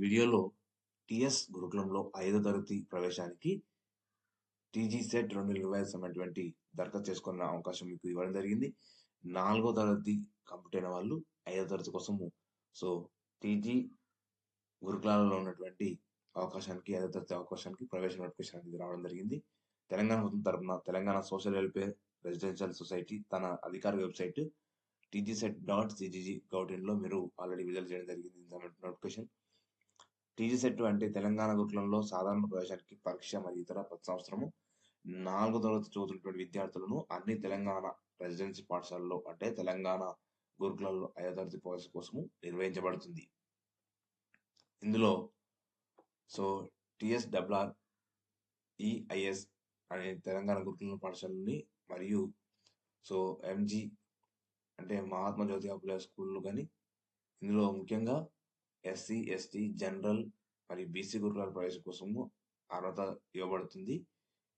వీడియోలో టిఎస్ గురుకులంలో ఐదో తరగతి ప్రవేశానికి టీజీ సెట్ రెండు వేల ఇరవై ఐదు సంబంధించినటువంటి దరఖాస్తు చేసుకున్న అవకాశం మీకు ఇవ్వడం జరిగింది. నాలుగో తరగతి కంప్లీట్ అయిన వాళ్ళు ఐదో తరగతి కోసము. సో టీజీ గురుకులాలలో ఉన్నటువంటి అవకాశానికి ఐదో తరగతి అవకాశానికి ప్రవేశ నోటిఫికేషన్ అనేది రావడం జరిగింది. తెలంగాణ ప్రభుత్వం తరపున Telangana social welfare residential society తన అధికార website TG CET dot CGG gov ఇన్లో మీరు ఆల్రెడీ విడుదల చేయడం జరిగింది. నోటిఫికేషన్ టీజీ సెట్ అంటే తెలంగాణ గురుకులంలో సాధారణ ప్రవేశానికి పరీక్ష మరియు ఇతర ప్రతి సంవత్సరము నాలుగో తరగతి చదువుతున్నటువంటి విద్యార్థులను అన్ని తెలంగాణ రెసిడెన్సీ పాఠశాలలో అంటే తెలంగాణ గురుకులంలో ఐదో తరగతి ప్రవేశ కోసము నిర్వహించబడుతుంది. ఇందులో సో టిఎస్డబ్ల్యూఆర్ ఈఐఎస్ అనే తెలంగాణ గురుకుల పాఠశాలని మరియు సో ఎంజీ అంటే మహాత్మా జ్యోతి అప్పుల స్కూళ్ళు కానీ ఇందులో ముఖ్యంగా ఎస్సీ ఎస్టీ జనరల్ మరియు బీసీ గురుకులాల ప్రవేశం కోసము అర్హత ఇవ్వబడుతుంది.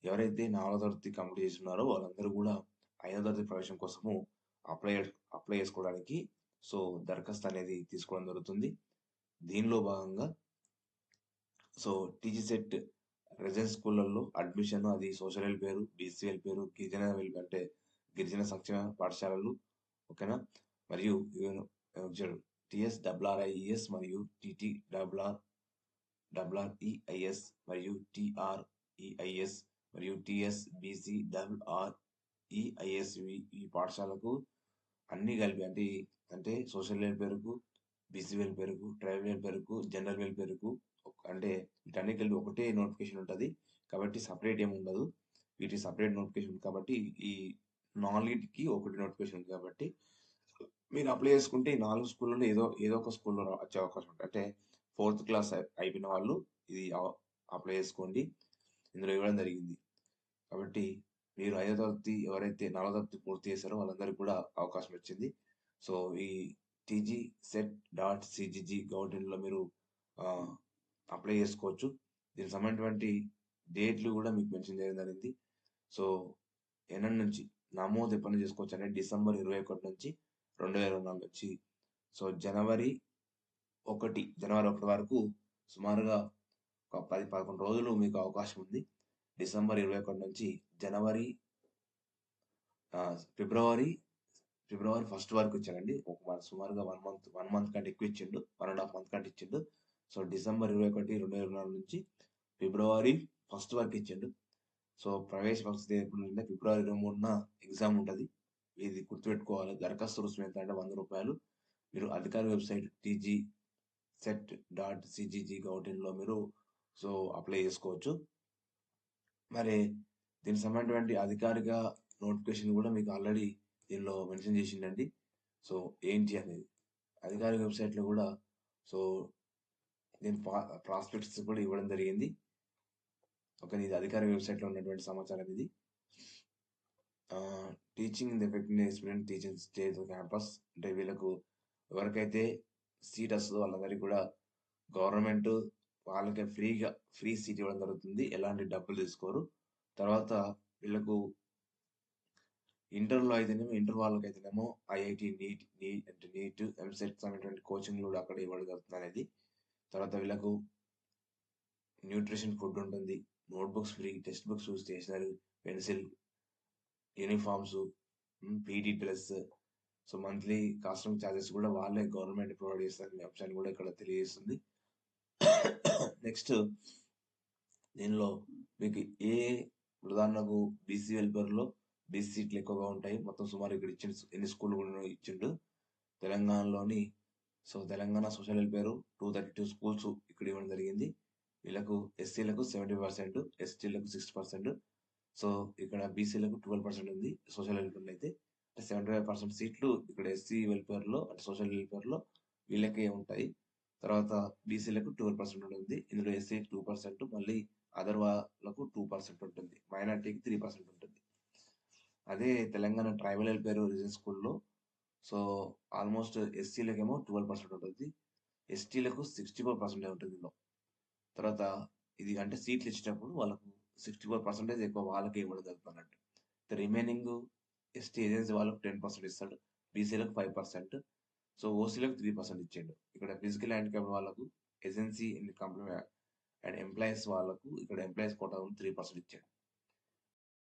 ఎవరైతే నాలుగో తరగతి కంప్లీట్ చేస్తున్నారో వాళ్ళందరూ కూడా ఐదో తరగతి ప్రవేశం కోసము అప్లై అప్లై చేసుకోవడానికి సో దరఖాస్తు అనేది తీసుకోవడం జరుగుతుంది. దీనిలో భాగంగా సో టీజీ సెట్ రెసిడెన్స్ స్కూళ్ళల్లో అడ్మిషన్ అది సోషల్ వెల్ఫేర్ బీసీ వెల్ఫేర్ గిరిజన వెల్ఫేర్ అంటే గిరిజన సంక్షేమ పాఠశాలలు ఓకేనా? మరియు టిఎస్ డబ్ల్ఆర్ఐఈఎస్ మరియు టిటి డబ్ల్ఆర్ డబ్ల్ఆర్ఈఐఎస్ మరియు టిఆర్ఈఐఎస్ మరియు టిఎస్ బీసీ డబ్ల్ఆర్ ఈఐఎస్ ఈ పాఠశాలకు అన్ని కలిపి అంటే అంటే సోషల్ వెల్ఫేర్కు బీసీ వెల్ఫేర్కు ట్రైబల్ వెల్ఫేర్కు జనరల్ వెల్ఫేర్కు అంటే వీటన్ని కలిపి ఒకటే నోటిఫికేషన్ ఉంటుంది. కాబట్టి సపరేట్ ఏమి ఉండదు. వీటి సపరేట్ నోటిఫికేషన్ కాబట్టి ఈ నాలుగిటికి ఒకటి నోటిఫికేషన్ కాబట్టి మీరు అప్లై చేసుకుంటే ఈ నాలుగు స్కూళ్ళలో ఏదో ఏదో ఒక స్కూల్లో వచ్చే అవకాశం ఉంటుంది. అంటే ఫోర్త్ క్లాస్ అయిపోయిన వాళ్ళు ఇది అప్లై చేసుకోండి. ఇందులో ఇవ్వడం జరిగింది. కాబట్టి మీరు ఐదో తరగతి ఎవరైతే నాలుగో తరగతి పూర్తి చేశారో వాళ్ళందరికీ కూడా అవకాశం వచ్చింది. సో ఈ టీజీ సెట్ డాట్ సిజిజి గవర్నమెంట్లో మీరు అప్లై చేసుకోవచ్చు. దీనికి సంబంధించినటువంటి డేట్లు కూడా మీకు మెన్షన్ చేయడం జరిగింది. సో ఎన్నటి నుంచి నమోదు ఎప్పటి నుంచి చేసుకోవచ్చు అంటే డిసెంబర్ ఇరవై ఒకటి నుంచి రెండు వేల ఇరవై నాలుగు నుంచి. సో జనవరి ఒకటి జనవరి ఒకటి వరకు సుమారుగా ఒక పది పదకొండు రోజులు మీకు అవకాశం ఉంది. డిసెంబర్ ఇరవై ఒకటి నుంచి జనవరి ఫిబ్రవరి ఫిబ్రవరి ఫస్ట్ వరకు ఇచ్చాడండి. ఒక సుమారుగా వన్ మంత్ వన్ మంత్ కంటే ఎక్కువ ఇచ్చిండు. వన్ అండ్ హాఫ్ మంత్ కంటే ఇచ్చిండు. సో డిసెంబర్ ఇరవై ఒకటి రెండు వేల నాలుగు నుంచి ఫిబ్రవరి ఫస్ట్ వరకు ఇచ్చిండు. సో ప్రవేశ పరిస్థితి ఎప్పుడు ఫిబ్రవరి ఇరవై మూడున ఎగ్జామ్ ఉంటుంది. ఇది గుర్తుపెట్టుకోవాలి? దరఖాస్తు రుసుము ఎంత అంటే వంద రూపాయలు. మీరు అధికార website TG CET dot CGG గౌటిన్లో మీరు సో అప్లై చేసుకోవచ్చు. మరి దీనికి సంబంధించినటువంటి అధికారిక నోటిఫికేషన్ కూడా మీకు ఆల్రెడీ దీనిలో మెన్షన్ చేసిండండి సో ఏంటి అనేది? అధికారిక వెబ్సైట్లో కూడా సో దీని ప్రాస్పెక్ట్స్ కూడా ఇవ్వడం జరిగింది. ఒక ఇది అధికారిక వెబ్సైట్లో ఉన్నటువంటి సమాచారం ఇది. Teaching in effective student teaching stage campus అంటే వీళ్ళకు ఎవరికైతే సీట్ వస్తుందో వాళ్ళందరికీ కూడా గవర్నమెంట్ వాళ్ళకి ఫ్రీగా ఫ్రీ సీట్ ఇవ్వడం జరుగుతుంది. ఎలాంటి డబ్బులు తీసుకోరు. తర్వాత వీళ్ళకు ఇంటర్లో అయితేనేమో ఇంటర్ వాళ్ళకి అయితేనేమో ఐఐటి నీట్ నీట్ అంటే నీట్ ఎంసెట్ అనేటువంటి కోచింగ్ కూడా అక్కడ ఇవ్వడం జరుగుతుంది అనేది. తర్వాత వీళ్ళకు న్యూట్రిషన్ ఫుడ్ ఉంటుంది. Notebooks free text books stationery pencil uniforms PT dress so monthly costume charges కూడా వాళ్ళే గవర్నమెంట్ ప్రొవైడ్ చేస్తారనే అంశాన్ని కూడా ఇక్కడ తెలియజేస్తుంది. నెక్స్ట్ దీనిలో మీకు ఏ ఉదాహరణకు బీసీ వెల్ఫేర్లో బీసీ సీట్లు ఎక్కువగా ఉంటాయి? మొత్తం సుమారు ఇక్కడ ఇచ్చిన ఎన్ని స్కూల్ కూడా ఇచ్చిండు? తెలంగాణలోని so Telangana social welfare two thirty two schools ఇక్కడ ఇవ్వడం జరిగింది. వీళ్ళకు ఎస్సీలకు సెవెంటీ పర్సెంట్ ఎస్టీలకు సిక్స్టీ పర్సెంట్ సో ఇక్కడ బీసీలకు ట్వెల్వ్ పర్సెంట్ ఉంది. సోషల్ వెల్ఫేర్ అయితే అంటే సెవెంటీ ఫైవ్ పర్సెంట్ సీట్లు ఇక్కడ ఎస్సీ వెల్ఫేర్లో అంటే సోషల్ వెల్ఫేర్లో వీళ్ళకే ఉంటాయి. తర్వాత బీసీలకు ట్వెల్వ్ పర్సెంట్ ఉంటుంది ఇందులో ఎస్సీ టూ పర్సెంట్ మళ్ళీ అదర్ వాళ్ళకు టూ పర్సెంట్ ఉంటుంది. మైనార్టీకి త్రీ పర్సెంట్ ఉంటుంది. అదే తెలంగాణ ట్రైబల్ వెల్ఫేర్ రీజన్ స్కూల్లో సో ఆల్మోస్ట్ ఎస్సీలకేమో ట్వెల్వ్ పర్సెంట్ ఉంటుంది. ఎస్టీలకు సిక్స్టీ ఫోర్ పర్సెంట్ ఉంటుంది ఇందులో. తర్వాత ఇది అంటే సీట్లు ఇచ్చేటప్పుడు వాళ్ళకు సిక్స్టీ ఫోర్ పర్సెంటేజ్ ఎక్కువ వాళ్ళకి ఇవ్వడం జరుగుతుంది అన్నట్టు రిమైనింగ్ ఎస్టీ ఏజెన్సీ వాళ్ళకు టెన్ పర్సెంట్ ఇస్తాడు బీసీలకు ఫైవ్ పర్సెంట్ సో ఓసీలకు త్రీ పర్సెంట్ ఇచ్చాడు ఇక్కడ ఫిజికల్ హ్యాండిక్యాప్ వాళ్ళకు agency and company and employees వాళ్ళకు ఇక్కడ ఎంప్లాయీస్ కోటా త్రీ పర్సెంట్ ఇచ్చాడు